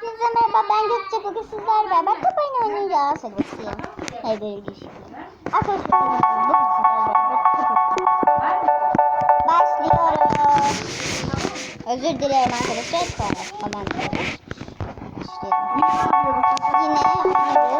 Herkese merhaba ben Gökçe bugün sizlerle beraber top oyunu oynayacağız. Hadi bakayım. Hadi görüşürüz. Şey. Arkadaşlar bugün sizlerle beraber başlıyoruz. Özür dilerim arkadaşlar. Sonra falan. Yine oynuyoruz.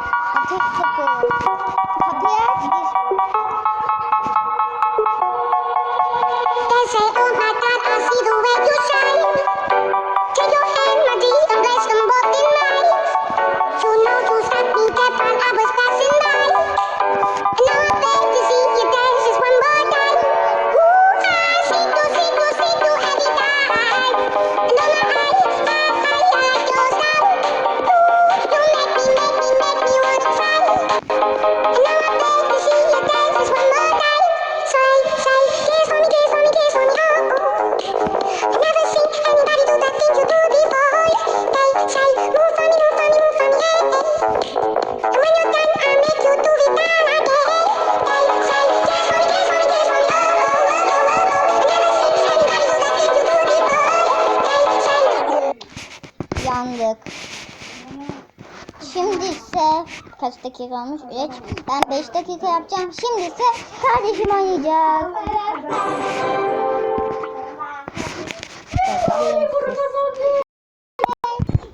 çok takıldım. yaptık. Şimdi ise kaç dakika olmuş? 3. Ben 5 dakika yapacağım. Şimdi ise kardeşim oynayacak.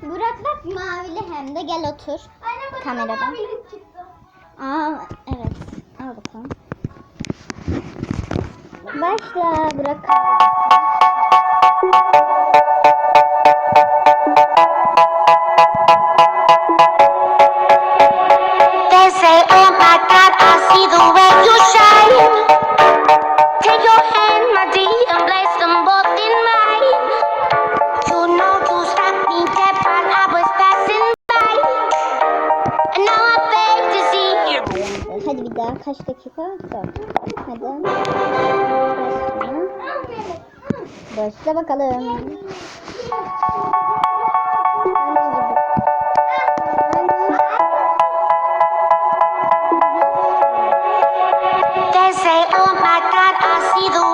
Burak bak mavili hem de gel otur. Anne, Kameradan. Aa, evet. Al bakalım. Başla Burak. Hadi bir daha kaç dakika? Dört. Başla bakalım. see the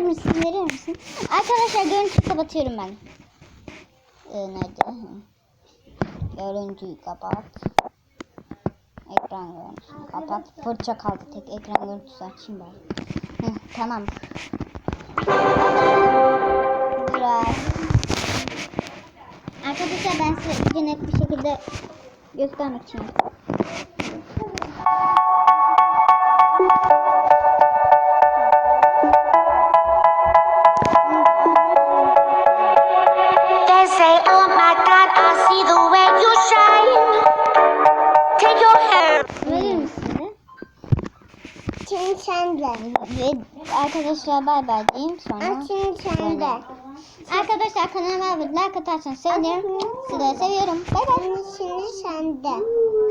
misin? Verir misin? Arkadaşlar görüntüyü kapatıyorum ben. Ee, nerede? Görüntüyü kapat. Ekran görüntüsünü kapat. Fırça kaldı tek. Ekran görüntüsü açayım ben. Heh, tamam. Biraz. Arkadaşlar ben size yine bir şekilde göstermek için. See the way you shine. Take your hand. Verir misin? Şimdi sen de. Ve arkadaşlar bay bay diyeyim sonra. Şimdi sen de. Arkadaşlar kanalıma abone like atarsanız sevinirim. Sizleri seviyorum. Bay bay. Şimdi sen de.